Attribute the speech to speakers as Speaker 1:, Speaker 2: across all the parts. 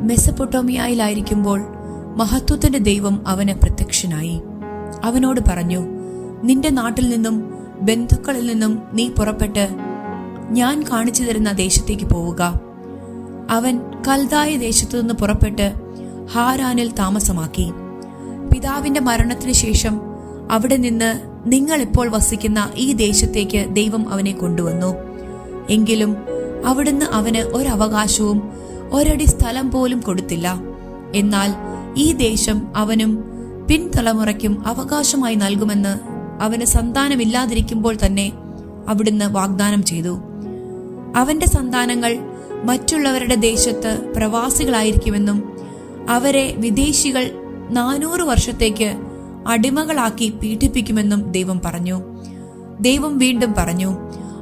Speaker 1: മെസ്സപ്പൊട്ടോമിയയിലായിരിക്കുമ്പോൾ മഹത്വത്തിന്റെ ദൈവം അവന് പ്രത്യക്ഷനായി. അവനോട് പറഞ്ഞു നിന്റെ നാട്ടിൽ നിന്നും ബന്ധുക്കളിൽ നിന്നും നീ പുറപ്പെട്ട് ഞാൻ കാണിച്ചു തരുന്ന ദേശത്തേക്ക് പോവുക. അവൻ കൽതായ ദേശത്തു നിന്ന് പുറപ്പെട്ട് ഹാരാനിൽ താമസമാക്കി. പിതാവിന്റെ മരണത്തിന് ശേഷം അവിടെ നിന്ന് നിങ്ങൾ ഇപ്പോൾ വസിക്കുന്ന ഈ ദേശത്തേക്ക് ദൈവം അവനെ കൊണ്ടുവന്നു. എങ്കിലും അവിടുന്ന് അവന് ഒരവകാശവും ഒരടി സ്ഥലം പോലും കൊടുത്തില്ല. എന്നാൽ ഈ ദേശം അവനും പിൻതലമുറയ്ക്കും അവകാശമായി നൽകുമെന്ന് അവന് സന്താനമില്ലാതിരിക്കുമ്പോൾ തന്നെ അവിടുന്ന് വാഗ്ദാനം ചെയ്തു. അവന്റെ സന്താനങ്ങൾ മറ്റുള്ളവരുടെ ദേശത്ത് പ്രവാസികളായിരിക്കുമെന്നും അവരെ വിദേശികൾ നാനൂറ് വർഷത്തേക്ക് അടിമകളാക്കി പീഡിപ്പിക്കുമെന്നും ദൈവം പറഞ്ഞു. ദൈവം വീണ്ടും പറഞ്ഞു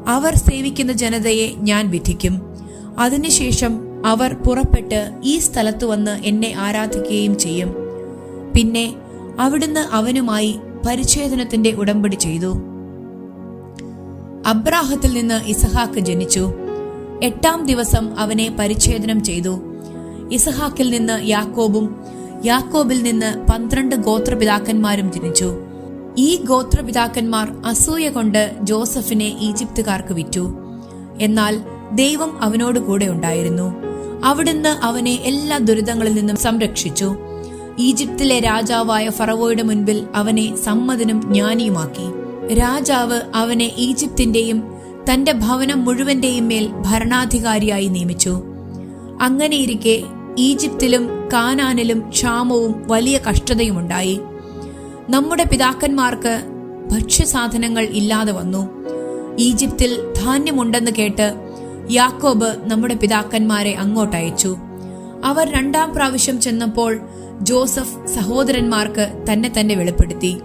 Speaker 1: അവർ സേവിക്കുന്ന ജനതയെ ഞാൻ വിധിക്കും. അതിനുശേഷം അവർ പുറപ്പെട്ട് ഈ സ്ഥലത്ത് വന്ന് എന്നെ ആരാധിക്കുകയും ചെയ്യും. പിന്നെ അവിടുന്ന് അവനുമായി പരിച്ഛേദനത്തിന്റെ ഉടമ്പടി ചെയ്തു. അബ്രാഹത്തിൽ നിന്ന് ഇസഹാക്ക് ജനിച്ചു. എട്ടാം ദിവസം അവനെ പരിച്ഛേദനം ചെയ്തു. ഇസഹാക്കിൽ നിന്ന് യാക്കോബും യാക്കോബിൽ നിന്ന് പന്ത്രണ്ട് ഗോത്രപിതാക്കന്മാരും ജനിച്ചു. ഈ ഗോത്രപിതാക്കന്മാർ അസൂയ കൊണ്ട് ജോസഫിനെ ഈജിപ്തുകാർക്ക് വിറ്റു. എന്നാൽ ദൈവം അവനോട് കൂടെ ഉണ്ടായിരുന്നു. അവിടുന്ന് അവനെ എല്ലാ ദുരിതങ്ങളിൽ നിന്നും സംരക്ഷിച്ചു. ഈജിപ്തിലെ രാജാവായ ഫറവോയുടെ മുൻപിൽ അവനെ സമ്മതനും ജ്ഞാനിയുമാക്കി. രാജാവ് അവനെ ഈജിപ്തിന്റെയും തന്റെ ഭവനം മുഴുവന്റെയും മേൽ ഭരണാധികാരിയായി നിയമിച്ചു. അങ്ങനെയിരിക്കെ ഈജിപ്തിലും കാനാനിലും ക്ഷാമവും വലിയ കഷ്ടതയുമുണ്ടായി. നമ്മുടെ പിതാക്കന്മാർക്ക് ഭക്ഷ്യസാധനങ്ങൾ ഇല്ലാതെ വന്നു. ഈജിപ്തിൽ ധാന്യമുണ്ടെന്ന് കേട്ട് യാക്കോബ് നമ്മുടെ പിതാക്കന്മാരെ അങ്ങോട്ടയച്ചു അവർ രണ്ടാം പ്രാവശ്യം ചെന്നപ്പോൾ ജോസഫ് സഹോദരന്മാർക്ക് തന്നെ തന്നെ വെളിപ്പെടുത്തി.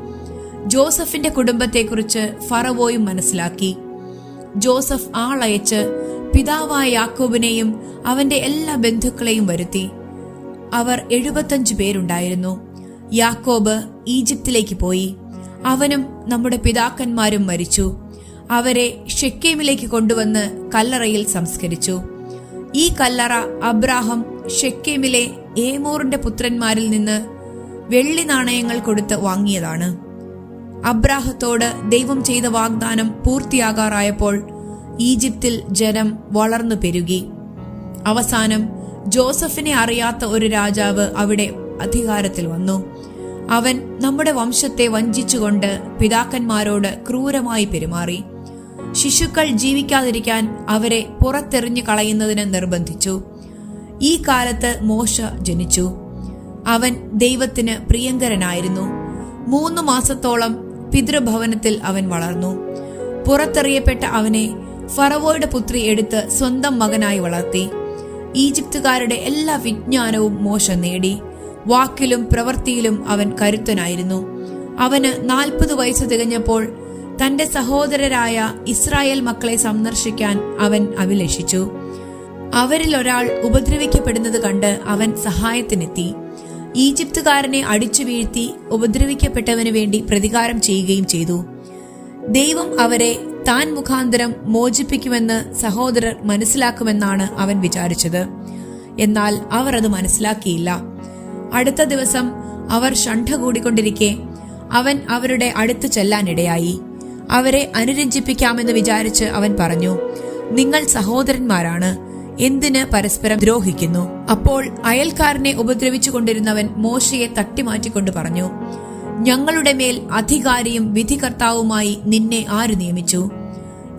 Speaker 1: ജോസഫിന്റെ കുടുംബത്തെക്കുറിച്ച് ഫറവോയും മനസ്സിലാക്കി. ജോസഫ് ആളയച്ച് പിതാവായ യാക്കോബിനെയും അവന്റെ എല്ലാ ബന്ധുക്കളെയും വരുത്തി. അവർ എഴുപത്തഞ്ചു പേരുണ്ടായിരുന്നു. യാക്കോബ് ഈജിപ്തിലേക്ക് പോയി. അവനും നമ്മുടെ പിതാക്കന്മാരും മരിച്ചു. അവരെ ഷെക്കേമിലേക്ക് കൊണ്ടുവന്ന് കല്ലറയിൽ സംസ്കരിച്ചു. ഈ കല്ലറ അബ്രാഹം ഷെക്കേമിലെ ഏമോറിന്റെ പുത്രന്മാരിൽ നിന്ന് വെള്ളി നാണയങ്ങൾ കൊടുത്ത് വാങ്ങിയതാണ്. അബ്രാഹത്തോട് ദൈവം ചെയ്ത വാഗ്ദാനം പൂർത്തിയാകാറായപ്പോൾ ഈജിപ്തിൽ ജനം വളർന്നു പെരുകി. അവസാനം ജോസഫിനെ അറിയാത്ത ഒരു രാജാവ് അവിടെ അധികാരത്തിൽ വന്നു. അവൻ നമ്മുടെ വംശത്തെ വഞ്ചിച്ചുകൊണ്ട് പിതാക്കന്മാരോട് ക്രൂരമായി പെരുമാറി. ശിശുക്കൾ ജീവിക്കാതിരിക്കാൻ അവരെ പുറത്തെറിഞ്ഞു കളയുന്നതിന് നിർബന്ധിച്ചു. ഈ കാലത്ത് മോശ ജനിച്ചു. അവൻ ദൈവത്തിന് പ്രിയങ്കരനായിരുന്നു. മൂന്ന് മാസത്തോളം പിതൃഭവനത്തിൽ അവൻ വളർന്നു. പുറത്തെറിയപ്പെട്ട അവനെ ഫറവോയുടെ പുത്രി എടുത്ത് സ്വന്തം മകനായി വളർത്തി. ഈജിപ്തുകാരുടെ എല്ലാ വിജ്ഞാനവും മോശ നേടി. വാക്കിലും പ്രവൃത്തിയിലും അവൻ കരുത്തനായിരുന്നു. അവന് നാൽപ്പത് വയസ്സ് തികഞ്ഞപ്പോൾ തന്റെ സഹോദരരായ ഇസ്രായേൽ മക്കളെ സന്ദർശിക്കാൻ അവൻ അഭിലഷിച്ചു. അവരിൽ ഒരാൾ ഉപദ്രവിക്കപ്പെടുന്നത് കണ്ട് അവൻ സഹായത്തിനെത്തി. ഈജിപ്തുകാരനെ അടിച്ചു വീഴ്ത്തി ഉപദ്രവിക്കപ്പെട്ടവന് വേണ്ടി പ്രതികാരം ചെയ്യുകയും ചെയ്തു. ദൈവം അവരെ താൻ മുഖാന്തരം മോചിപ്പിക്കുമെന്ന് സഹോദരർ മനസ്സിലാക്കുമെന്നാണ് അവൻ വിചാരിച്ചത്. എന്നാൽ അവർ അത് മനസ്സിലാക്കിയില്ല. അടുത്ത ദിവസം അവർ ഷണ്ഠ കൂടിക്കൊണ്ടിരിക്കെ അവൻ അവരുടെ അടുത്ത് ചെല്ലാനിടയായി. അവരെ അനുരഞ്ജിപ്പിക്കാമെന്ന് വിചാരിച്ച് അവൻ പറഞ്ഞു നിങ്ങൾ സഹോദരന്മാരാണ് എന്തിന് പരസ്പരം ദ്രോഹിക്കുന്നു? അപ്പോൾ അയൽക്കാരനെ ഉപദ്രവിച്ചു കൊണ്ടിരുന്നവൻ മോശയെ തട്ടിമാറ്റിക്കൊണ്ട് പറഞ്ഞു ഞങ്ങളുടെ മേൽ അധികാരിയും വിധികർത്താവുമായി നിന്നെ ആര് നിയമിച്ചു?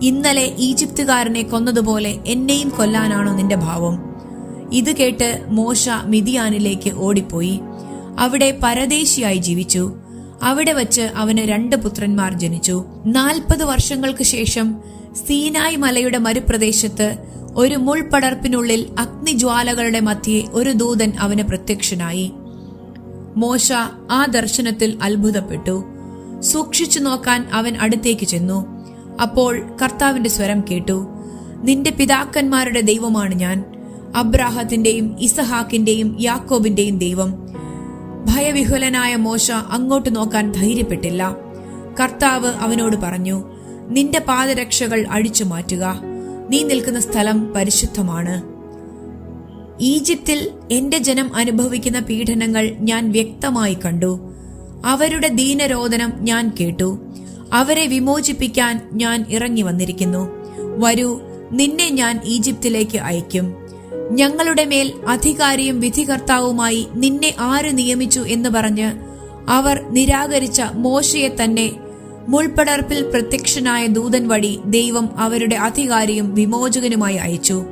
Speaker 1: ഇന്നലെ ഈജിപ്തുകാരനെ കൊന്നതുപോലെ എന്നെയും കൊല്ലാനാണോ നിന്റെ ഭാവം? ഇത് കേട്ട് മോശ മിതിയാനിലേക്ക് ഓടിപ്പോയി അവിടെ പരദേശിയായി ജീവിച്ചു. അവിടെ വച്ച് അവന് രണ്ട് പുത്രന്മാർ ജനിച്ചു. നാൽപ്പത് വർഷങ്ങൾക്ക് ശേഷം സീനായ് മലയുടെ മരുപ്രദേശത്ത് ഒരു മുൾപടർപ്പിനുള്ളിൽ അഗ്നിജ്വാലകളുടെ മധ്യേ ഒരു ദൂതൻ അവന് പ്രത്യക്ഷനായി. മോശ ആ ദർശനത്തിൽ അത്ഭുതപ്പെട്ടു. സൂക്ഷിച്ചു നോക്കാൻ അവൻ അടുത്തേക്ക് ചെന്നു. അപ്പോൾ കർത്താവിന്റെ സ്വരം കേട്ടു. നിന്റെ പിതാക്കന്മാരുടെ ദൈവമാണ് ഞാൻ. അബ്രാഹത്തിന്റെയും ഇസഹാക്കിന്റെയും യാക്കോബിന്റെയും ദൈവം. ഭയവിഹുലനായ മോശ അങ്ങോട്ട് നോക്കാൻ ധൈര്യപ്പെട്ടില്ല. കർത്താവ് അവനോട് പറഞ്ഞു നിന്റെ പാദരക്ഷകൾ അഴിച്ചു മാറ്റുക. നീ നിൽക്കുന്ന സ്ഥലം പരിശുദ്ധമാണ്. ഈജിപ്തിൽ എന്റെ ജനം അനുഭവിക്കുന്ന പീഡനങ്ങൾ ഞാൻ വ്യക്തമായി കണ്ടു. അവരുടെ ദീനരോധനം ഞാൻ കേട്ടു. അവരെ വിമോചിപ്പിക്കാൻ ഞാൻ ഇറങ്ങി വന്നിരിക്കുന്നു. വരൂ നിന്നെ ഞാൻ ഈജിപ്തിലേക്ക് അയക്കും ഞങ്ങളുടെ മേൽ അധികാരിയും വിധികർത്താവുമായി നിന്നെ ആര് നിയമിച്ചു എന്ന് പറഞ്ഞ് അവർ നിരാകരിച്ച മോശയെ തന്നെ മുൾപ്പടർപ്പിൽ പ്രത്യക്ഷനായ ദൂതൻ വഴി ദൈവം അവരുടെ അധികാരിയും വിമോചകനുമായി അയച്ചു.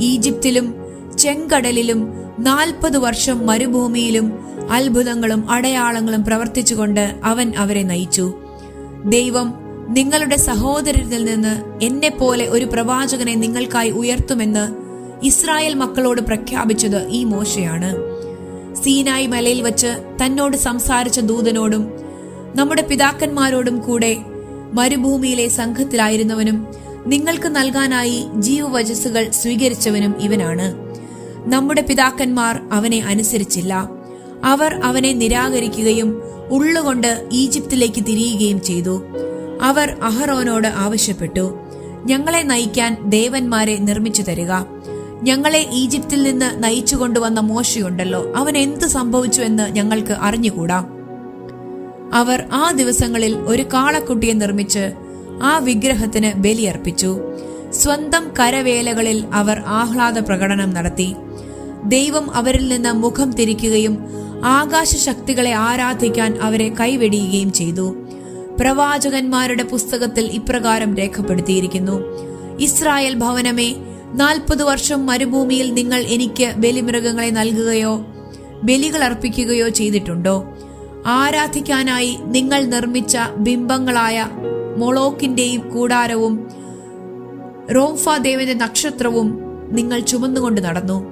Speaker 1: ഈജിപ്തിലും ചെങ്കടലിലും നാൽപ്പത് വർഷം മരുഭൂമിയിലും അത്ഭുതങ്ങളും അടയാളങ്ങളും പ്രവർത്തിച്ചുകൊണ്ട് അവൻ അവരെ നയിച്ചു. ദൈവം നിങ്ങളുടെ സഹോദരരിൽ നിന്ന് എന്നെ പോലെ ഒരു പ്രവാചകനെ നിങ്ങൾക്കായി ഉയർത്തുമെന്ന് ഇസ്രായേൽ മക്കളോട് പ്രഖ്യാപിച്ചത് ഈ മോശയാണ്. സീനായി മലയിൽ വച്ച് തന്നോട് സംസാരിച്ച ദൂതനോടും നമ്മുടെ പിതാക്കന്മാരോടും കൂടെ മരുഭൂമിയിലെ സംഘത്തിലായിരുന്നവനും നിങ്ങൾക്ക് നൽകാനായി ജീവവചസ്സുകൾ സ്വീകരിച്ചവനും ഇവനാണ്. നമ്മുടെ പിതാക്കന്മാർ അവനെ അനുസരിച്ചില്ല. അവർ അവനെ നിരാകരിക്കുകയും ഉള്ളുകൊണ്ട് ഈജിപ്തിലേക്ക് തിരിയുകയും ചെയ്തു. അവർ അഹറോനോട് ആവശ്യപ്പെട്ടു. ഞങ്ങളെ നയിക്കാൻ ദേവന്മാരെ നിർമ്മിച്ചു തരിക. ഞങ്ങളെ ഈജിപ്തിൽ നിന്ന് നയിച്ചു കൊണ്ടുവന്ന മോശയുണ്ടല്ലോ. അവൻ എന്ത് സംഭവിച്ചു എന്ന് ഞങ്ങൾക്ക് അറിഞ്ഞുകൂടാ? അവർ ആ ദിവസങ്ങളിൽ ഒരു കാളക്കുട്ടിയെ നിർമ്മിച്ച് ആ വിഗ്രഹത്തിന് ബലിയർപ്പിച്ചു. സ്വന്തം കരവേലകളിൽ അവർ ആഹ്ലാദ പ്രകടനം നടത്തി. ദൈവം അവരിൽ നിന്ന് മുഖം തിരിക്കുകയും ആകാശ ശക്തികളെ ആരാധിക്കാൻ അവരെ കൈവെടിയുകയും ചെയ്തു. പ്രവാചകന്മാരുടെ പുസ്തകത്തിൽ ഇപ്രകാരം രേഖപ്പെടുത്തിയിരിക്കുന്നു. ഇസ്രായേൽ ഭവനമേ നാൽപ്പത് വർഷം മരുഭൂമിയിൽ നിങ്ങൾ എനിക്ക് ബലിമൃഗങ്ങളെ നൽകുകയോ ബലികൾ അർപ്പിക്കുകയോ ചെയ്തിട്ടുണ്ടോ? ആരാധിക്കാനായി നിങ്ങൾ നിർമ്മിച്ച ബിംബങ്ങളായ മൊളോക്കിന്റെയും കൂടാരവും റോംഫ ദേവന്റെ നക്ഷത്രവും നിങ്ങൾ ചുമന്നുകൊണ്ട് നടന്നു.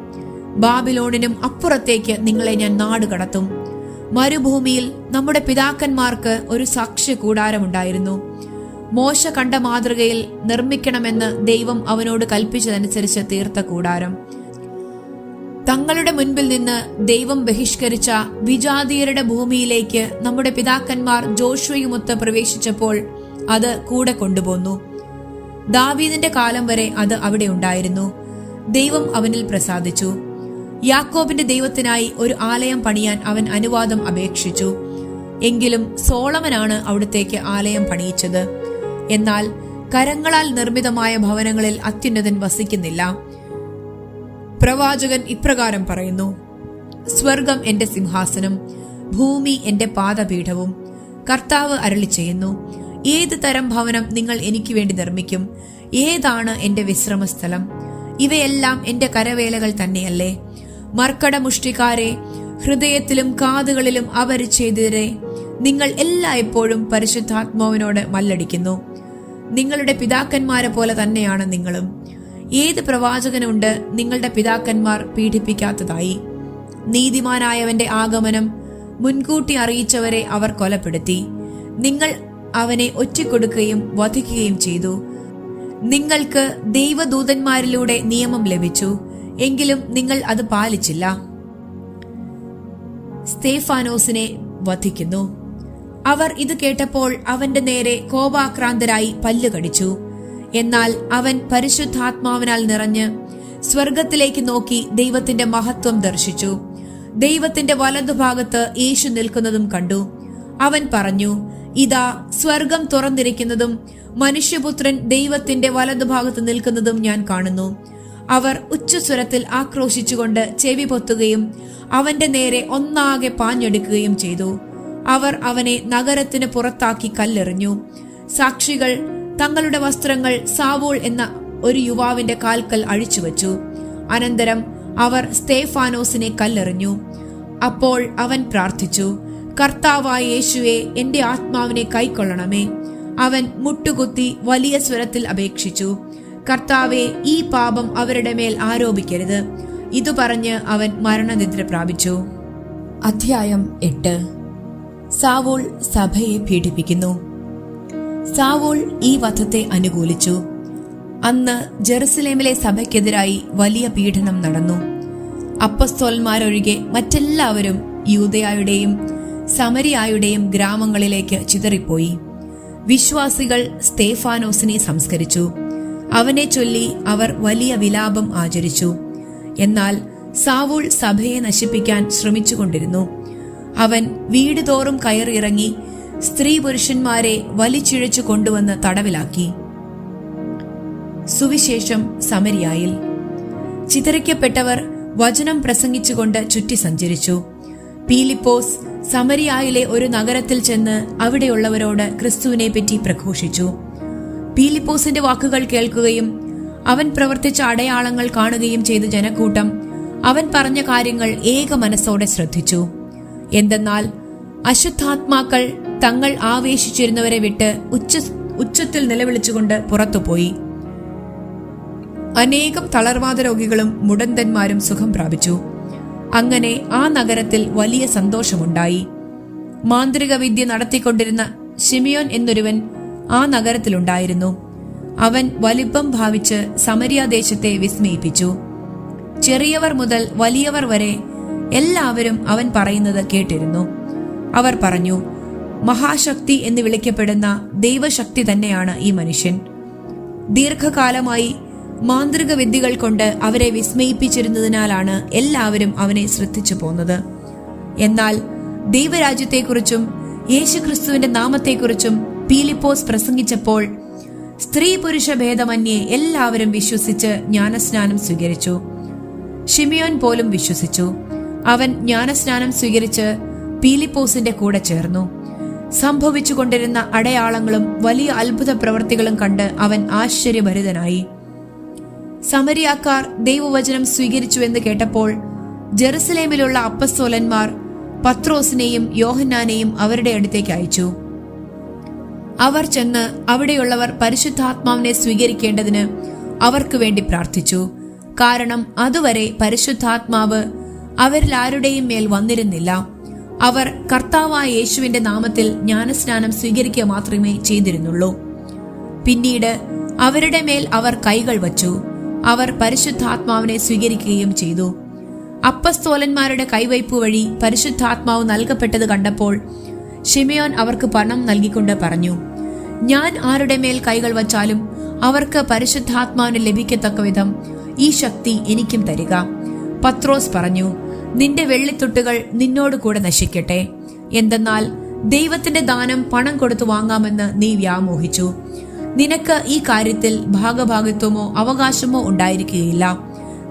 Speaker 1: ബാബിലോണിനും അപ്പുറത്തേക്ക് നിങ്ങളെ ഞാൻ നാട് കടത്തും. മരുഭൂമിയിൽ നമ്മുടെ പിതാക്കന്മാർക്ക് ഒരു സാക്ഷ്യ കൂടാരമുണ്ടായിരുന്നു മോശ കണ്ട മാതൃകയിൽ നിർമ്മിക്കണമെന്ന് ദൈവം അവനോട് കൽപ്പിച്ചതനുസരിച്ച് തീർത്ത കൂടാരം. തങ്ങളുടെ മുൻപിൽ നിന്ന് ദൈവം ബഹിഷ്കരിച്ച വിജാതീയരുടെ ഭൂമിയിലേക്ക് നമ്മുടെ പിതാക്കന്മാർ ജോഷുവയുമൊത്ത് പ്രവേശിച്ചപ്പോൾ അത് കൂടെ കൊണ്ടുപോന്നു. ദാവീദിന്റെ കാലം വരെ അത് അവിടെ ഉണ്ടായിരുന്നു. ദൈവം അവനിൽ പ്രസാദിച്ചു. യാക്കോബിന്റെ ദൈവത്തിനായി ഒരു ആലയം പണിയാൻ അവൻ അനുവാദം അപേക്ഷിച്ചു. എങ്കിലും സോളമനാണ് അവിടത്തേക്ക് ആലയം പണിയിച്ചത്. എന്നാൽ കരങ്ങളാൽ നിർമ്മിതമായ ഭവനങ്ങളിൽ അത്യുന്നതൻ വസിക്കുന്നില്ല. പ്രവാചകൻ ഇപ്രകാരം പറയുന്നു സ്വർഗം എന്റെ സിംഹാസനം ഭൂമി എന്റെ പാദപീഠവും. കർത്താവ് അരളി ചെയ്യുന്നു ഏത് തരം ഭവനം നിങ്ങൾ എനിക്ക് വേണ്ടി നിർമ്മിക്കും? ഏതാണ് എന്റെ വിശ്രമസ്ഥലം? ഇവയെല്ലാം എന്റെ കരവേലകൾ തന്നെയല്ലേ? മർക്കട മുഷ്ടിക്കാരെ ഹൃദയത്തിലും കാതുകളിലും അപരിച്ഛേദിതരെ നിങ്ങൾ എല്ലായ്പ്പോഴും പരിശുദ്ധാത്മാവിനോട് മല്ലടിക്കുന്നു. നിങ്ങളുടെ പിതാക്കന്മാരെ പോലെ തന്നെയാണ് നിങ്ങളും. ഏത് പ്രവാചകനുണ്ട് നിങ്ങളുടെ പിതാക്കന്മാർ പീഡിപ്പിക്കാത്തതായി. നീതിമാനായവന്റെ ആഗമനം മുൻകൂട്ടി അറിയിച്ചവരെ അവർ കൊലപ്പെടുത്തി. നിങ്ങൾ അവനെ ഒറ്റിക്കൊടുക്കുകയും വധിക്കുകയും ചെയ്തു. നിങ്ങൾക്ക് ദൈവദൂതന്മാരിലൂടെ നിയമം ലഭിച്ചു എങ്കിലും നിങ്ങൾ അത് പാലിച്ചില്ല. സ്തേഫാനോസിനെ വധിക്കുന്നു. അവർ ഇത് കേട്ടപ്പോൾ അവന്റെ നേരെ കോപാക്രാന്തരായി പല്ലുകടിച്ചു എന്നാൽ അവൻ പരിശുദ്ധാത്മാവിനാൽ നിറഞ്ഞ് സ്വർഗത്തിലേക്ക് നോക്കി ദൈവത്തിന്റെ മഹത്വം ദർശിച്ചു. ദൈവത്തിന്റെ വലതുഭാഗത്ത് യേശു നിൽക്കുന്നതും കണ്ടു. അവൻ പറഞ്ഞു ഇതാ സ്വർഗം തുറന്നിരിക്കുന്നതും മനുഷ്യപുത്രൻ ദൈവത്തിന്റെ വലതുഭാഗത്ത് നിൽക്കുന്നതും ഞാൻ കാണുന്നു. അവർ ഉച്ചസ്വരത്തിൽ ആക്രോശിച്ചുകൊണ്ട് ചെവി പൊത്തുകയും അവന്റെ നേരെ ഒന്നാകെ പാഞ്ഞെടുക്കുകയും ചെയ്തു. അവർ അവനെ നഗരത്തിന് പുറത്താക്കി കല്ലെറിഞ്ഞു. സാക്ഷികൾ തങ്ങളുടെ വസ്ത്രങ്ങൾ സാവോൾ എന്ന ഒരു യുവാവിന്റെ കാൽക്കൽ അഴിച്ചുവച്ചു. അനന്തരം അവർ സ്തേഫാനോസിനെ കല്ലെറിഞ്ഞു. അപ്പോൾ അവൻ പ്രാർത്ഥിച്ചു കർത്താവായ യേശുവെ എന്റെ ആത്മാവിനെ കൈക്കൊള്ളണമേ. അവൻ മുട്ടുകുത്തി വലിയ സ്വരത്തിൽ അപേക്ഷിച്ചു കർത്താവെ ഈ പാപം അവരുടെ മേൽ ആരോപിക്കരുത്. ഇതു പറഞ്ഞ് അവൻ മരണനിദ്ര പ്രാപിച്ചു. അധ്യായം എട്ട്. സാവോൾ സഭയെ പീഡിപ്പിക്കുന്നു. സാവോൾ ഈ വധത്തെ അനുകൂലിച്ചു. അന്ന് ജെറുസലേമിലെ സഭയ്ക്കെതിരായി വലിയ പീഡനം നടന്നു. അപ്പസ്തോൽമാരൊഴികെ മറ്റെല്ലാവരും യൂതയായുടെയും സമരിയായുടെയും ഗ്രാമങ്ങളിലേക്ക് ചിതറിപ്പോയി. വിശ്വാസികൾ സ്തേഫാനോസിനെ സംസ്കരിച്ചു. അവനെ ചൊല്ലി അവർ വലിയ വിലാപം ആചരിച്ചു. എന്നാൽ സാവൂൾ സഭയെ നശിപ്പിക്കാൻ ശ്രമിച്ചുകൊണ്ടിരുന്നു. അവൻ വീട് തോറും കയറിറങ്ങി സ്ത്രീ പുരുഷന്മാരെ വലിച്ചിഴച്ചു കൊണ്ടുവന്ന് തടവിലാക്കി. സുവിശേഷം സമരിയായിൽ. ചിതറിക്കപ്പെട്ടവർ വചനം പ്രസംഗിച്ചുകൊണ്ട് ചുറ്റി സഞ്ചരിച്ചു. പീലിപ്പോസ് സമരിയായിലെ ഒരു നഗരത്തിൽ ചെന്ന് അവിടെയുള്ളവരോട് ക്രിസ്തുവിനെ പറ്റി പ്രഘോഷിച്ചു. പീലിപ്പോസിന്റെ വാക്കുകൾ കേൾക്കുകയും അവൻ പ്രവർത്തിച്ച അടയാളങ്ങൾ കാണുകയും ചെയ്ത ജനക്കൂട്ടം അവൻ പറഞ്ഞ കാര്യങ്ങൾ ഏക മനസ്സോടെ ശ്രദ്ധിച്ചു. എന്തെന്നാൽ അശുദ്ധാത്മാക്കൾ തങ്ങൾ ആവേശിച്ചിരുന്നവരെ വിട്ട് ഉച്ച ഉച്ചത്തിൽ നിലവിളിച്ചുകൊണ്ട് പുറത്തുപോയി. അനേകം തളർവാദ രോഗികളും മുടന്തന്മാരും സുഖം പ്രാപിച്ചു. അങ്ങനെ ആ നഗരത്തിൽ വലിയ സന്തോഷമുണ്ടായി. മാന്ത്രിക വിദ്യ നടത്തിക്കൊണ്ടിരുന്ന ഷിമിയോൻ എന്നൊരുവൻ ആ നഗരത്തിലുണ്ടായിരുന്നു. അവൻ വലിപ്പം ഭാവിച്ച് സമരിയാദേശത്തെ വിസ്മയിപ്പിച്ചു. ചെറിയവർ മുതൽ വലിയവർ വരെ എല്ലാവരും അവൻ പറയുന്നത് കേട്ടിരുന്നു. അവർ പറഞ്ഞു മഹാശക്തി എന്ന് വിളിക്കപ്പെടുന്ന ദൈവശക്തി തന്നെയാണ് ഈ മനുഷ്യൻ. ദീർഘകാലമായി മാന്ത്രിക വിദ്യകൾ കൊണ്ട് അവരെ വിസ്മയിപ്പിച്ചിരുന്നതിനാലാണ് എല്ലാവരും അവനെ ശ്രദ്ധിച്ചു പോന്നത്. എന്നാൽ ദൈവരാജ്യത്തെക്കുറിച്ചും യേശുക്രിസ്തുവിന്റെ നാമത്തെക്കുറിച്ചും പീലിപ്പോസ് പ്രസംഗിച്ചപ്പോൾ സ്ത്രീ പുരുഷ ഭേദമന്യേ എല്ലാവരും വിശ്വസിച്ച് ജ്ഞാനസ്നാനം സ്വീകരിച്ചു. ഷിമിയോൻ പോലും വിശ്വസിച്ചു. അവൻ ജ്ഞാനസ്നാനം സ്വീകരിച്ച് പീലിപ്പോസിന്റെ കൂടെ ചേർന്നു. സംഭവിച്ചുകൊണ്ടിരുന്ന അടയാളങ്ങളും വലിയ അത്ഭുത പ്രവർത്തികളും കണ്ട് അവൻ ആശ്ചര്യഭരിതനായി. സമരിയാക്കാർ ദൈവവചനം സ്വീകരിച്ചുവെന്ന് കേട്ടപ്പോൾ ജെറുസലേമിലുള്ള അപ്പസ്തോലന്മാർ പത്രോസിനെയും യോഹന്നാനെയും അവരുടെ അടുത്തേക്ക് അയച്ചു. അവർ ചെന്ന് അവിടെയുള്ളവർ പരിശുദ്ധാത്മാവിനെ സ്വീകരിക്കേണ്ടതിന് അവർക്ക് വേണ്ടി പ്രാർത്ഥിച്ചു. കാരണം അതുവരെ പരിശുദ്ധാത്മാവ് അവരിൽ ആരുടെയും മേൽ വന്നിരുന്നില്ല. അവർ കർത്താവായ യേശുവിന്റെ നാമത്തിൽ ജ്ഞാനസ്നാനം സ്വീകരിക്കുക മാത്രമേ ചെയ്തിരുന്നുള്ളൂ. പിന്നീട് അവരുടെ മേൽ അവർ കൈകൾ വച്ചു. അവർ പരിശുദ്ധാത്മാവിനെ സ്വീകരിക്കുകയും ചെയ്തു. അപ്പസ്തോലന്മാരുടെ കൈവയ്പ് വഴി പരിശുദ്ധാത്മാവ് നൽകപ്പെട്ടത് കണ്ടപ്പോൾ ഷിമിയോൻ അവർക്ക് പണം നൽകിക്കൊണ്ട് പറഞ്ഞു ഞാൻ ആരുടെ മേൽ കൈകൾ വച്ചാലും അവർക്ക് പരിശുദ്ധാത്മാവിന് ലഭിക്കത്തക്ക വിധം ഈ ശക്തി എനിക്കും തരിക. പത്രോസ് പറഞ്ഞു നിന്റെ വെള്ളിത്തൊട്ടുകൾ നിന്നോട് കൂടെ നശിക്കട്ടെ. എന്തെന്നാൽ ദൈവത്തിന്റെ ദാനം പണം കൊടുത്തു വാങ്ങാമെന്ന് നീ വ്യാമോഹിച്ചു. നിനക്ക് ഈ കാര്യത്തിൽ ഭാഗഭാഗിത്വമോ അവകാശമോ ഉണ്ടായിരിക്കുകയില്ല.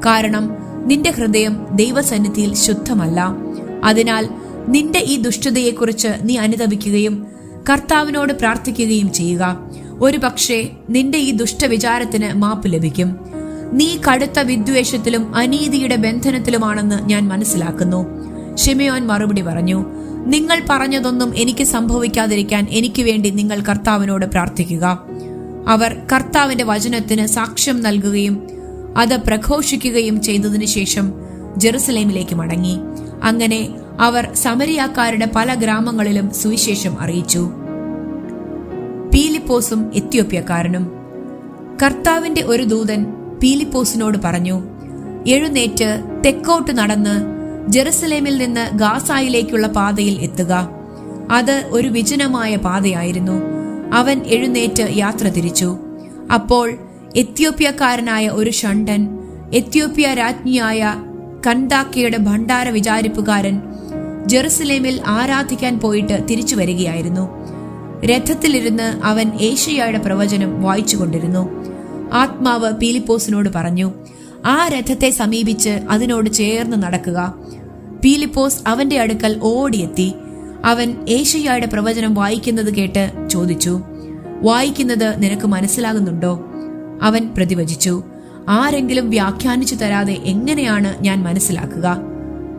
Speaker 1: കാരണം നിന്റെ ഹൃദയം ദൈവസന്നിധിയിൽ ശുദ്ധമല്ല. അതിനാൽ നിന്റെ ഈ ദുഷ്ടതയെക്കുറിച്ച് നീ അനുതപിക്കുകയും കർത്താവിനോട് പ്രാർത്ഥിക്കുകയും ചെയ്യുക. ഒരു പക്ഷേ നിന്റെ ഈ ദുഷ്ടവിചാരത്തിന് മാപ്പ് ലഭിക്കും. നീ കടുത്ത വിദ്വേഷത്തിലും അനീതിയുടെ ബന്ധനത്തിലുമാണെന്ന് ഞാൻ മനസ്സിലാക്കുന്നു. ഷിമയോൻ മറുപടി പറഞ്ഞു നിങ്ങൾ പറഞ്ഞതൊന്നും എനിക്ക് സംഭവിക്കാതിരിക്കാൻ എനിക്ക് വേണ്ടി നിങ്ങൾ കർത്താവിനോട് പ്രാർത്ഥിക്കുക. അവർ കർത്താവിന്റെ വചനത്തിന് സാക്ഷ്യം നൽകുകയും അത് പ്രഘോഷിക്കുകയും ചെയ്തതിനു ശേഷം ജെറുസലേമിലേക്ക് മടങ്ങി. അങ്ങനെ അവർ സമരിയാക്കാരുടെ പല ഗ്രാമങ്ങളിലും സുവിശേഷം അറിയിച്ചു. പീലിപ്പോസും എത്യോപ്യക്കാരനും. കർത്താവിന്റെ ഒരു ദൂതൻ പീലിപ്പോസിനോട് പറഞ്ഞു എഴുന്നേറ്റ് തെക്കോട്ട് നടന്ന് ജെറുസലേമിൽ നിന്ന് ഗാസായിലേക്കുള്ള പാതയിൽ എത്തുക. അത് ഒരു വിജനമായ പാതയായിരുന്നു. അവൻ എഴുന്നേറ്റ് യാത്ര തിരിച്ചു. അപ്പോൾ എത്യോപ്യക്കാരനായ ഒരു ഷണ്ടൻ എത്യോപ്യ രാജ്ഞിയായ കന്താക്കയുടെ ഭണ്ഡാര വിചാരിപ്പുകാരൻ ജെറുസലേമിൽ ആരാധിക്കാൻ പോയിട്ട് തിരിച്ചു വരികയായിരുന്നു. രഥത്തിലിരുന്ന് അവൻ ഏഷ്യയുടെ പ്രവചനം വായിച്ചുകൊണ്ടിരുന്നു. ആത്മാവ് പീലിപ്പോസിനോട് പറഞ്ഞു ആ രഥത്തെ സമീപിച്ച് അതിനോട് ചേർന്ന് നടക്കുക. പീലിപ്പോസ് അവന്റെ അടുക്കൽ ഓടിയെത്തി. അവൻ ഏഷ്യയുടെ പ്രവചനം വായിക്കുന്നത് കേട്ട് ചോദിച്ചു വായിക്കുന്നത് നിനക്ക് മനസ്സിലാകുന്നുണ്ടോ? അവൻ പ്രതിവചിച്ചു ആരെങ്കിലും വ്യാഖ്യാനിച്ചു തരാതെ എങ്ങനെയാണ് ഞാൻ മനസ്സിലാക്കുക?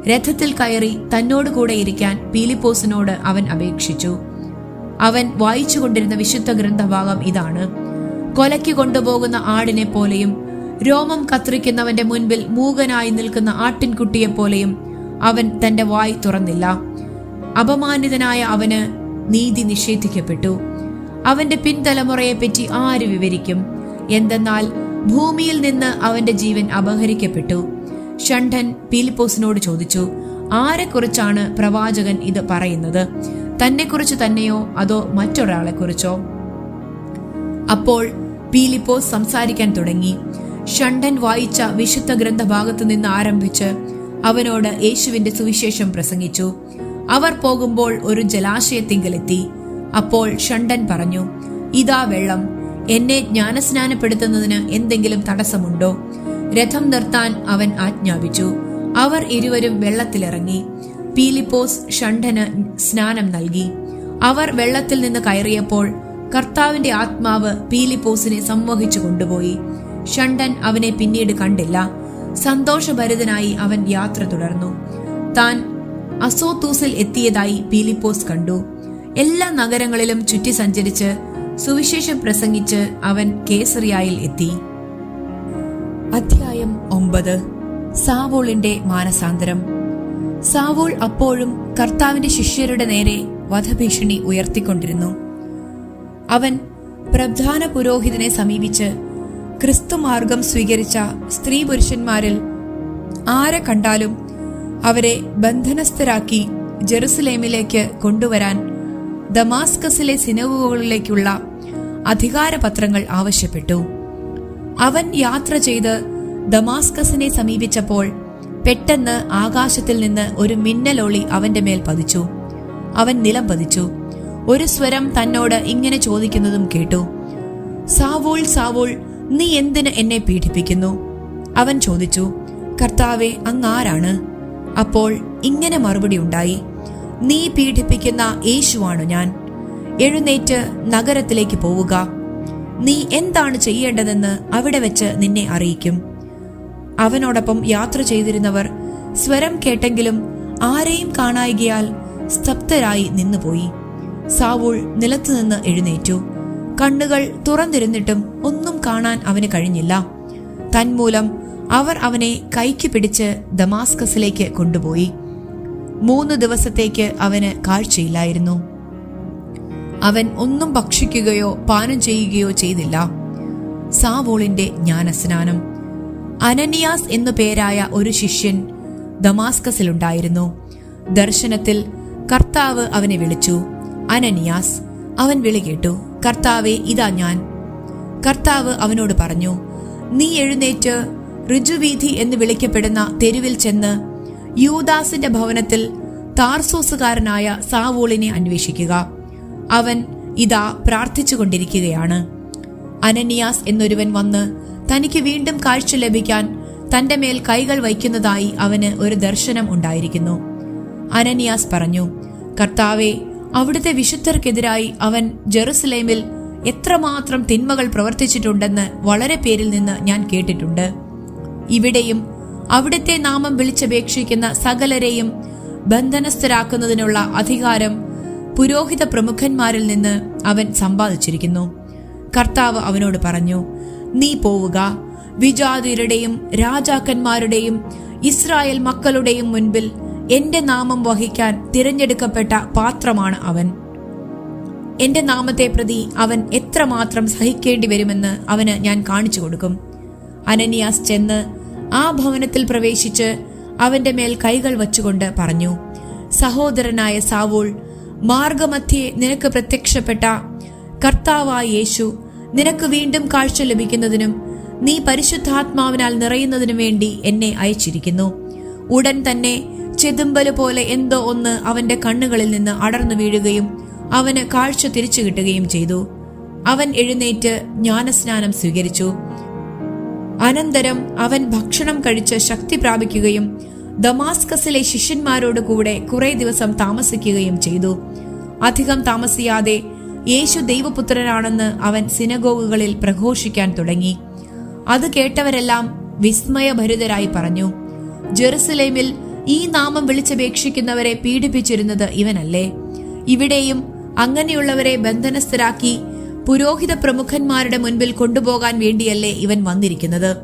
Speaker 1: രഥത്തിൽ കയറി തന്നോട് കൂടെ ഇരിക്കാൻ പീലിപ്പോസിനോട് അവൻ അപേക്ഷിച്ചു. അവൻ വായിച്ചുകൊണ്ടിരുന്ന വിശുദ്ധ ഗ്രന്ഥഭാഗം ഇതാണ്. കൊലയ്ക്ക് കൊണ്ടുപോകുന്ന ആടിനെ പോലെയും രോമം കത്രിക്കുന്നവന്റെ മുൻപിൽ മൂകനായി നിൽക്കുന്ന ആട്ടിൻകുട്ടിയെ പോലെയും അവൻ തന്റെ വായി തുറന്നില്ല. അപമാനിതനായ അവന് നീതി നിഷേധിക്കപ്പെട്ടു. അവന്റെ പിൻതലമുറയെപ്പറ്റി ആര് വിവരിക്കും? എന്തെന്നാൽ ഭൂമിയിൽ നിന്ന് അവന്റെ ജീവൻ അപഹരിക്കപ്പെട്ടു. ഷണ്ഠൻ പീലിപ്പോസിനോട് ചോദിച്ചു ആരെക്കുറിച്ചാണ് പ്രവാചകൻ ഇത് പറയുന്നത്? തന്നെക്കുറിച്ച് തന്നെയോ അതോ മറ്റൊരാളെക്കുറിച്ചോ? അപ്പോൾ പീലിപ്പോസ് സംസാരിക്കാൻ തുടങ്ങി. ഷണ്ടൻ വായിച്ച വിശുദ്ധ ഗ്രന്ഥഭാഗത്തു നിന്ന് ആരംഭിച്ച് അവനോട് യേശുവിന്റെ സുവിശേഷം പ്രസംഗിച്ചു. അവർ പോകുമ്പോൾ ഒരു ജലാശയത്തിങ്കലെത്തി. അപ്പോൾ ഷണ്ടൻ പറഞ്ഞു ഇതാ വെള്ളം. എന്നെ ജ്ഞാനസ്നാനപ്പെടുത്തുന്നതിന് എന്തെങ്കിലും തടസ്സമുണ്ടോ? രഥം നിർത്താൻ അവൻ ആജ്ഞാപിച്ചു. അവർ ഇരുവരും വെള്ളത്തിലിറങ്ങി. പീലിപ്പോസ് ഷണ്ടന് സ്നാനം നൽകി. അവർ വെള്ളത്തിൽ നിന്ന് കയറിയപ്പോൾ കർത്താവിന്റെ ആത്മാവ് പീലിപ്പോസിനെ സംവഹിച്ചു കൊണ്ടുപോയി. ഷണ്ടൻ അവനെ പിന്നീട് കണ്ടില്ല. സന്തോഷഭരിതനായി അവൻ യാത്ര തുടർന്നു. താൻ അസോത്തൂസിൽ എത്തിയതായി പീലിപ്പോസ് കണ്ടു. എല്ലാ നഗരങ്ങളിലും ചുറ്റി സഞ്ചരിച്ച് സുവിശേഷം പ്രസംഗിച്ച് അവൻ കേസറിയായിൽ എത്തി. അധ്യായം ഒമ്പത്. സാവോളിന്റെ മാനസാന്തരം. സാവോൾ അപ്പോഴും കർത്താവിന്റെ ശിഷ്യരുടെ നേരെ വധഭീഷണി ഉയർത്തിക്കൊണ്ടിരുന്നു. അവൻ പ്രധാന പുരോഹിതനെ സമീപിച്ച് ക്രിസ്തുമാർഗം സ്വീകരിച്ച സ്ത്രീ പുരുഷന്മാരിൽ ആരെ കണ്ടാലും അവരെ ബന്ധനസ്ഥരാക്കി ജെറുസലേമിലേക്ക് കൊണ്ടുവരാൻ ദമാസ്കസിലെ സിനഗോഗുകളിലേക്കുള്ള അധികാരപത്രങ്ങൾ ആവശ്യപ്പെട്ടു. അവൻ യാത്ര ചെയ്ത് ദമാസ്കസിനെ സമീപിച്ചപ്പോൾ പെട്ടെന്ന് ആകാശത്തിൽ നിന്ന് ഒരു മിന്നലോളി അവന്റെ മേൽ പതിച്ചു. അവൻ നിലം പതിച്ചു. ഒരു സ്വരം തന്നോട് ഇങ്ങനെ ചോദിക്കുന്നതും കേട്ടു. സാവോൾ സാവോൾ നീ എന്തിന് എന്നെ പീഡിപ്പിക്കുന്നു? അവൻ ചോദിച്ചു കർത്താവെ അങ്ങാരാണ്? അപ്പോൾ ഇങ്ങനെ മറുപടി ഉണ്ടായി നീ പീഡിപ്പിക്കുന്ന യേശുവാണു ഞാൻ. എഴുന്നേറ്റ് നഗരത്തിലേക്ക് പോവുക. നീ എന്താണ് ചെയ്യേണ്ടതെന്ന് അവിടെ വെച്ച് നിന്നെ അറിയിക്കും. അവനോടൊപ്പം യാത്ര ചെയ്തിരുന്നവർ സ്വരം കേട്ടെങ്കിലും ആരെയും കാണായികയാൽ സ്തബ്ധരായി നിന്നുപോയി. സാവൂൾ നിലത്തുനിന്ന് എഴുന്നേറ്റു. കണ്ണുകൾ തുറന്നിരുന്നിട്ടും ഒന്നും കാണാൻ അവന് കഴിഞ്ഞില്ല. തന്മൂലം അവർ അവനെ കൈക്ക് പിടിച്ച് ദമാസ്കസിലേക്ക് കൊണ്ടുപോയി. മൂന്ന് ദിവസത്തേക്ക് അവന് കാഴ്ചയില്ലായിരുന്നു. അവൻ ഒന്നും ഭക്ഷിക്കുകയോ പാനം ചെയ്യുകയോ ചെയ്തില്ല. സാവോളിന്റെ ജ്ഞാനസ്നാനം. അനനിയാസ് എന്നു പേരായ ഒരു ശിഷ്യൻ ദമാസ്കസിലുണ്ടായിരുന്നു. ദർശനത്തിൽ കർത്താവ് അവനെ വിളിച്ചു. അനനിയാസ് അവൻ വിളി കേട്ടു കർത്താവെ ഇതാ ഞാൻ. കർത്താവ് അവനോട് പറഞ്ഞു നീ എഴുന്നേറ്റ് ഋജുവീഥി എന്ന് വിളിക്കപ്പെടുന്ന തെരുവിൽ ചെന്ന് യൂദാസിന്റെ ഭവനത്തിൽ താർസോസുകാരനായ സാവൂളിനെ അന്വേഷിക്കുക. അവൻ ഇതാ പ്രാർത്ഥിച്ചുകൊണ്ടിരിക്കുകയാണ്. അനനിയാസ് എന്നൊരുവൻ വന്ന് തനിക്ക് വീണ്ടും കാഴ്ച ലഭിക്കാൻ തന്റെ മേൽ കൈകൾ വയ്ക്കുന്നതായി അവന് ഒരു ദർശനം ഉണ്ടായിരിക്കുന്നു. അനനിയാസ് പറഞ്ഞു കർത്താവെ അവിടുത്തെ വിശുദ്ധർക്കെതിരായി അവൻ ജെറുസലേമിൽ എത്രമാത്രം തിന്മകൾ പ്രവർത്തിച്ചിട്ടുണ്ടെന്ന് വളരെ പേരിൽ നിന്ന് ഞാൻ കേട്ടിട്ടുണ്ട്. ഇവിടെയും അവിടുത്തെ നാമം വിളിച്ചപേക്ഷിക്കുന്ന സകലരെയും ബന്ധനസ്ഥരാക്കുന്നതിനുള്ള അധികാരം പുരോഹിത പ്രമുഖന്മാരിൽ നിന്ന് അവൻ സമ്പാദിച്ചിരിക്കുന്നു. കർത്താവ് അവനോട് പറഞ്ഞു നീ പോവുക. വിജാതിരുടെയും രാജാക്കന്മാരുടെയും ഇസ്രായേൽ മക്കളുടെയും മുൻപിൽ എന്റെ നാമം വഹിക്കാൻ തിരഞ്ഞെടുക്കപ്പെട്ട പാത്രമാണ് അവൻ. എന്റെ നാമത്തെ പ്രതി അവൻ എത്രമാത്രം സഹിക്കേണ്ടി വരുമെന്ന് അവന് ഞാൻ കാണിച്ചു കൊടുക്കും. അനനിയാസ് ചെന്ന് ആ ഭവനത്തിൽ പ്രവേശിച്ച് അവന്റെ മേൽ കൈകൾ വച്ചുകൊണ്ട് പറഞ്ഞു സഹോദരനായ സാവൂൾ മാർഗമധ്യേ നിനക്ക് പ്രത്യക്ഷപ്പെട്ട കർത്താവായ യേശു നിനക്ക് വീണ്ടും കാഴ്ച ലഭിക്കുന്നതിനും നീ പരിശുദ്ധാത്മാവിനാൽ നിറയുന്നതിനു വേണ്ടി എന്നെ അയച്ചിരിക്കുന്നു. ഉടൻ തന്നെ ചെതുമ്പൽ പോലെ എന്തോ ഒന്ന് അവന്റെ കണ്ണുകളിൽ നിന്ന് അടർന്നു വീഴുകയും അവന് കാഴ്ച തിരിച്ചു കിട്ടുകയും ചെയ്തു. അവൻ എഴുന്നേറ്റ് ജ്ഞാനസ്നാനം സ്വീകരിച്ചു. അനന്തരം അവൻ ഭക്ഷണം കഴിച്ച് ശക്തി പ്രാപിക്കുകയും ദമാസ്കസിലെ ശിഷ്യന്മാരോട് കൂടെ കുറെ ദിവസം താമസിക്കുകയും ചെയ്തു. അധികം താമസിയാതെ യേശു ദൈവപുത്രനാണെന്ന് അവൻ സിനഗോഗുകളിൽ പ്രഘോഷിക്കാൻ തുടങ്ങി. അത് കേട്ടവരെല്ലാം വിസ്മയഭരിതരായി പറഞ്ഞു. ജെറുസലേമിൽ ഈ നാമം വിളിച്ചപേക്ഷിക്കുന്നവരെ പീഡിപ്പിച്ചിരുന്നത് ഇവനല്ലേ? ഇവിടെയും അങ്ങനെയുള്ളവരെ ബന്ധനസ്ഥരാക്കി പുരോഹിത പ്രമുഖന്മാരുടെ മുൻപിൽ കൊണ്ടുപോകാൻ വേണ്ടിയല്ലേ ഇവൻ വന്നിരിക്കുന്നത്.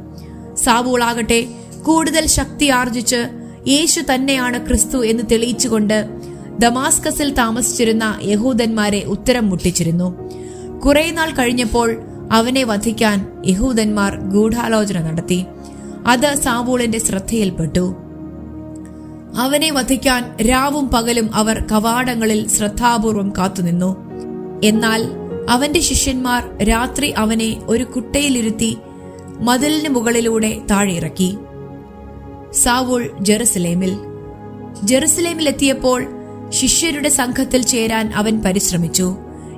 Speaker 1: സാവൂളാകട്ടെ കൂടുതൽ ശക്തി ആർജിച്ച് യേശു തന്നെയാണ് ക്രിസ്തു എന്ന് തെളിയിച്ചുകൊണ്ട് ദമാസ്കസിൽ താമസിച്ചിരുന്ന യഹൂദന്മാരെ ഉത്തരം മുട്ടിച്ചിരുന്നു. കുറെ നാൾ കഴിഞ്ഞപ്പോൾ അവനെ വധിക്കാൻ യഹൂദന്മാർ ഗൂഢാലോചന നടത്തി. അത് സാവൂളിന്റെ ശ്രദ്ധയിൽപ്പെട്ടു. അവനെ വധിക്കാൻ രാവും പകലും അവർ കവാടങ്ങളിൽ ശ്രദ്ധാപൂർവം കാത്തുനിന്നു. എന്നാൽ അവന്റെ ശിഷ്യന്മാർ രാത്രി അവനെ ഒരു കുട്ടയിലിരുത്തി മതിലിന് മുകളിലൂടെ താഴെയിറക്കി. സാവൂൾ ജെറുസലേമിൽ. എത്തിയപ്പോൾ ശിഷ്യരുടെ സംഘത്തിൽ ചേരാൻ അവൻ പരിശ്രമിച്ചു.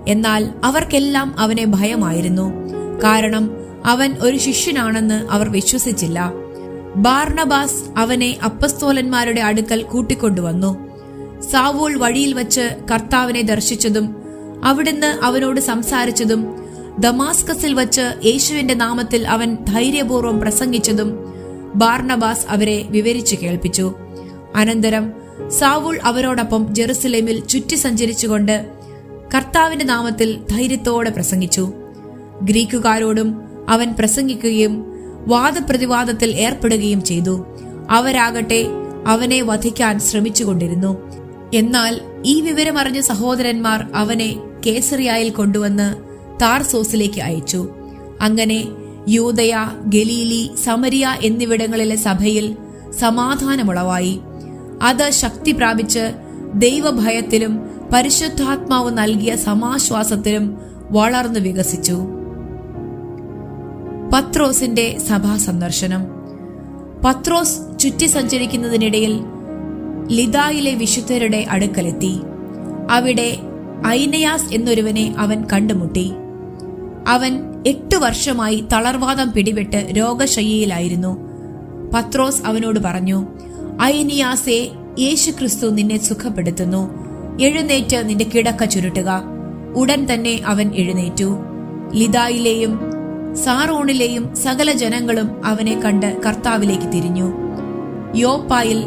Speaker 1: എന്നാൽ അവർക്കെല്ലാം അവനെ ഭയമായിരുന്നു. കാരണം അവൻ ഒരു ശിഷ്യനാണെന്ന് അവർ വിശ്വസിച്ചില്ല. ബാർണബാസ് അവനെ അപ്പസ്തോലന്മാരുടെ അടുക്കൽ കൂട്ടിക്കൊണ്ടുവന്നു. സാവൂൾ വഴിയിൽ വച്ച് കർത്താവിനെ ദർശിച്ചതും അവിടുന്ന് അവനോട് സംസാരിച്ചതും ദമാസ്കസിൽ വച്ച് യേശുവിന്റെ നാമത്തിൽ അവൻ ധൈര്യപൂർവം പ്രസംഗിച്ചതും ബാർണബാസ് അവരെ വിവരിച്ചു കേൾപ്പിച്ചു. അനന്തരം സാവൂൾ അവരോടൊപ്പം ജെറുസലേമിൽ ചുറ്റി സഞ്ചരിച്ചുകൊണ്ട് കർത്താവിന്റെ നാമത്തിൽ ധൈര്യത്തോടെ പ്രസംഗിച്ചു. ഗ്രീക്കുകാരോടും അവൻ പ്രസംഗിക്കുകയും വാദപ്രതിവാദത്തിൽ ഏർപ്പെടുകയും ചെയ്തു. അവരാകട്ടെ അവനെ വധിക്കാൻ ശ്രമിച്ചുകൊണ്ടിരുന്നു. എന്നാൽ ഈ വിവരമറിഞ്ഞ സഹോദരന്മാർ അവനെ കേസറിയായിൽ കൊണ്ടുവന്ന് താർസോസിലേക്ക് അയച്ചു. അങ്ങനെ യൂതയ ഗലീലി സമരിയ എന്നിവിടങ്ങളിലെ സഭയിൽ സമാധാനമുളവായി. അത് ശക്തി പ്രാപിച്ച് ദൈവഭയത്തിലും പരിശുദ്ധാത്മാവ് നൽകിയ സമാശ്വാസത്തിലും വളർന്നു വികസിച്ചു. പത്രോസിന്റെ സഭാ സന്ദർശനം. പത്രോസ് ചുറ്റി സഞ്ചരിക്കുന്നതിനിടയിൽ ലിതായിലെ വിശുദ്ധരുടെ അടുക്കലെത്തി. അവിടെ ഐനയാസ് എന്നൊരുവനെ അവൻ കണ്ടുമുട്ടി. അവൻ എട്ടു വർഷമായി തളർവാദം പിടിപെട്ട് രോഗശയ്യയിലായിരുന്നു. പത്രോസ് അവനോട് പറഞ്ഞു ഐനിയാസെ യേശു ക്രിസ്തു നിന്നെ സുഖപ്പെടുത്തുന്നു. എഴുന്നേറ്റ് നിന്റെ കിടക്ക ചുരുട്ടുക. ഉടൻ തന്നെ അവൻ എഴുന്നേറ്റു. ലിദായിലെയും സാറോണിലെയും സകല ജനങ്ങളും അവനെ കണ്ട് കർത്താവിലേക്ക് തിരിഞ്ഞു. യോപ്പായിൽ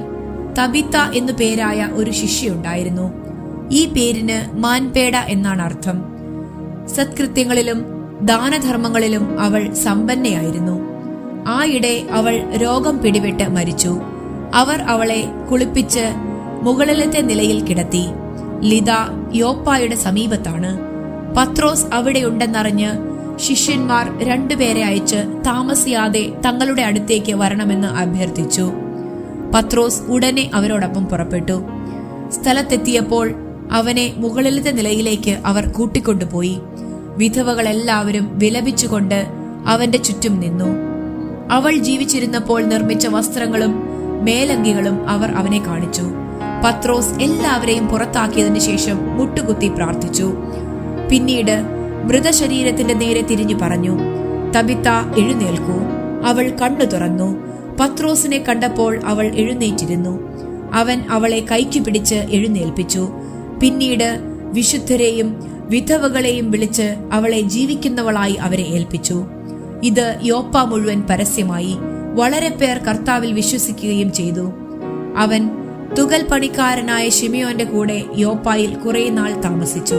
Speaker 1: തബിത്ത എന്നു പേരായ ഒരു ശിഷ്യയുണ്ടായിരുന്നു. ഈ പേരിന് മാൻപേട എന്നാണ് അർത്ഥം. സത്കൃത്യങ്ങളിലും ദാനധർമ്മങ്ങളിലും അവൾ സമ്പന്നയായിരുന്നു. ആയിടെ അവൾ രോഗം പിടിപെട്ട് മരിച്ചു. അവർ അവളെ കുളിപ്പിച്ച് മുകളിലത്തെ നിലയിൽ കിടത്തി. ലിത യോപ്പായുടെ സമീപത്താണ്. പത്രോസ് അവിടെയുണ്ടെന്നറിഞ്ഞ് ശിഷ്യന്മാർ രണ്ടുപേരെ അയച്ച് താമസിയാതെ തങ്ങളുടെ അടുത്തേക്ക് വരണമെന്ന് അഭ്യർത്ഥിച്ചു. പത്രോസ് ഉടനെ അവരോടൊപ്പം പുറപ്പെട്ടു. സ്ഥലത്തെത്തിയപ്പോൾ അവനെ മുകളിലത്തെ നിലയിലേക്ക് അവർ കൂട്ടിക്കൊണ്ടുപോയി. വിധവകളെല്ലാവരും വിലപിച്ചുകൊണ്ട് അവന്റെ ചുറ്റും നിന്നു. അവൾ ജീവിച്ചിരുന്നപ്പോൾ നിർമ്മിച്ച വസ്ത്രങ്ങളും മേലങ്കികളും അവർ അവനെ കാണിച്ചു. പത്രോസ് എല്ലാവരെയും പുറത്താക്കിയതിനു ശേഷം മുട്ടുകുത്തി പ്രാർത്ഥിച്ചു. പിന്നീട് മൃതശരീരത്തിന്റെ നേരെ തിരിഞ്ഞു പറഞ്ഞു തബിത്ത എഴുന്നേൽക്കൂ. അവൾ കണ്ണു തുറന്നു. പത്രോസിനെ കണ്ടപ്പോൾ അവൾ എഴുന്നേറ്റിരുന്നു. അവൻ അവളെ കൈക്കു പിടിച്ച് എഴുന്നേൽപ്പിച്ചു. പിന്നീട് വിശുദ്ധരെയും വിധവകളെയും വിളിച്ച് അവളെ ജീവിക്കുന്നവളായി അവരെ ഏൽപ്പിച്ചു. ഇത് യോപ്പ മുഴുവൻ പരസ്യമായി വളരെ പേർ കർത്താവിൽ വിശ്വസിക്കുകയും ചെയ്തു. അവൻ തുകൽ പണിക്കാരനായ ഷിമിയോന്റെ കൂടെ യോപ്പായിൽ കുറെ നാൾ താമസിച്ചു.